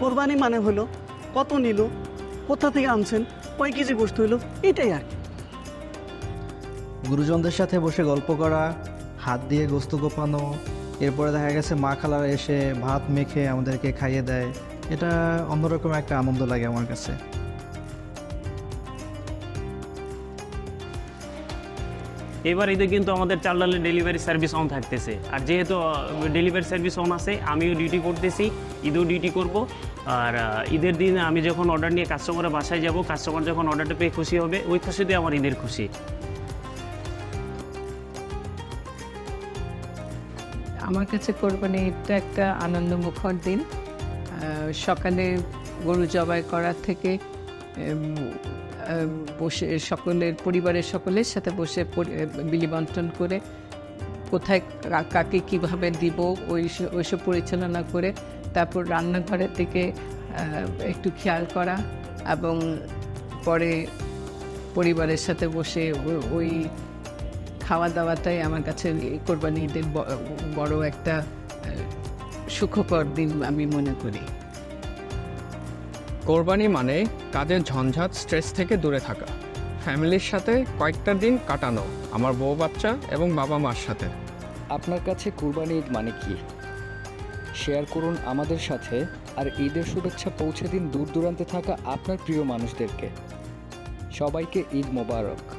কোরবানি মানে হলো কত নিল, কোথা থেকে আনছেন, কয় কেজি গোস্ত হইল, এটাই আর কি। গুরুজনদের সাথে বসে গল্প করা, হাত দিয়ে গোস্ত গোপানো, এরপরে দেখা গেছে মা খালারা এসে ভাত মেখে আমাদেরকে খাইয়ে দেয়, এটা অন্যরকম একটা আনন্দ লাগে আমার কাছে। এবার ঈদে কিন্তু আমাদের চাল ডালের ডেলিভারি সার্ভিস অন থাকতেছে। আর যেহেতু ডেলিভারি সার্ভিস অন আছে, আমিও ডিউটি করতেছি, ঈদেও ডিউটি করব। আর ঈদের দিন আমি যখন অর্ডার নিয়ে কাস্টমারের বাসায় যাব কাস্টমার যখন অর্ডারটা পেয়ে খুশি হবে, ওই খুশিতে আমার ঈদের খুশি। আমার কাছে কোরবানি ঈদটা একটা আনন্দমুখর দিন। সকালে গরু জবাই করার থেকে বসে সকলের, পরিবারের সকলের সাথে বসে বিলি বন্টন করে কোথায় কাকে কীভাবে দিব, ওই ওইসব পরিচালনা করে তারপর রান্নাঘরের দিকে একটু খেয়াল করা এবং পরে পরিবারের সাথে বসে ওই খাওয়া দাওয়াটাই আমার কাছে কোরবানি ঈদের বড় একটা সুখকর দিন আমি মনে করি। কোরবানি মানে কাজের ঝঞ্ঝাট স্ট্রেস থেকে দূরে থাকা। ফ্যামিলির সাথে কয়েকটা দিন কাটানো আমার বউ বাচ্চা এবং বাবা মার সাথে। আপনার কাছে কুরবানি ঈদ মানে কি? শেয়ার করুন আমাদের সাথে আর ঈদের শুভেচ্ছা পৌঁছে দিন দূর দূরান্তে থাকা আপনার প্রিয় মানুষদেরকে। সবাইকে ঈদ মোবারক।